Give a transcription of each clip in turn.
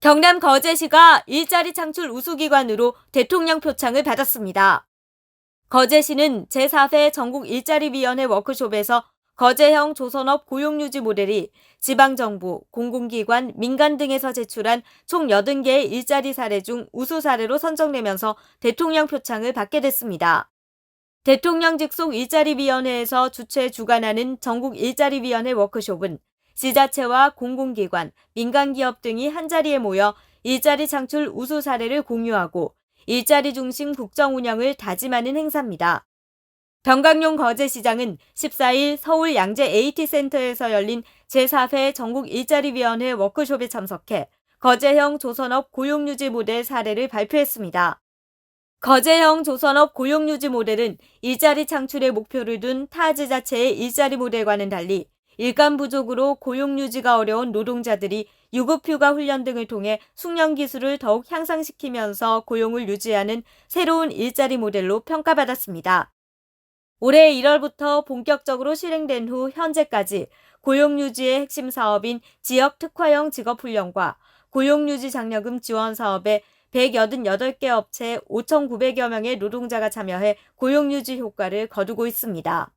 경남 거제시가 일자리 창출 우수기관으로 대통령 표창을 받았습니다. 거제시는 제4회 전국 일자리위원회 워크숍에서 거제형 조선업 고용유지 모델이 지방정부, 공공기관, 민간 등에서 제출한 총 80개의 일자리 사례 중 우수 사례로 선정되면서 대통령 표창을 받게 됐습니다. 대통령 직속 일자리위원회에서 주최 주관하는 전국 일자리위원회 워크숍은 지자체와 공공기관, 민간기업 등이 한자리에 모여 일자리 창출 우수 사례를 공유하고 일자리 중심 국정 운영을 다짐하는 행사입니다. 병강용 거제시장은 14일 서울 양재 AT센터에서 열린 제4회 전국 일자리위원회 워크숍에 참석해 거제형 조선업 고용유지 모델 사례를 발표했습니다. 거제형 조선업 고용유지 모델은 일자리 창출에 목표를 둔 타 지 자체의 일자리 모델과는 달리 일감 부족으로 고용 유지가 어려운 노동자들이 유급휴가 훈련 등을 통해 숙련 기술을 더욱 향상시키면서 고용을 유지하는 새로운 일자리 모델로 평가받았습니다. 올해 1월부터 본격적으로 실행된 후 현재까지 고용 유지의 핵심 사업인 지역 특화형 직업 훈련과 고용 유지 장려금 지원 사업에 188개 업체 5,900여 명의 노동자가 참여해 고용 유지 효과를 거두고 있습니다.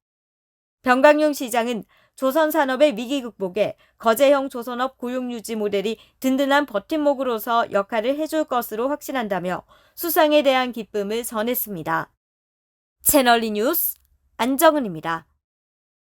병강용 시장은 조선 산업의 위기 극복에 거제형 조선업 고용 유지 모델이 든든한 버팀목으로서 역할을 해줄 것으로 확신한다며 수상에 대한 기쁨을 전했습니다. 채널리 뉴스 안정은입니다.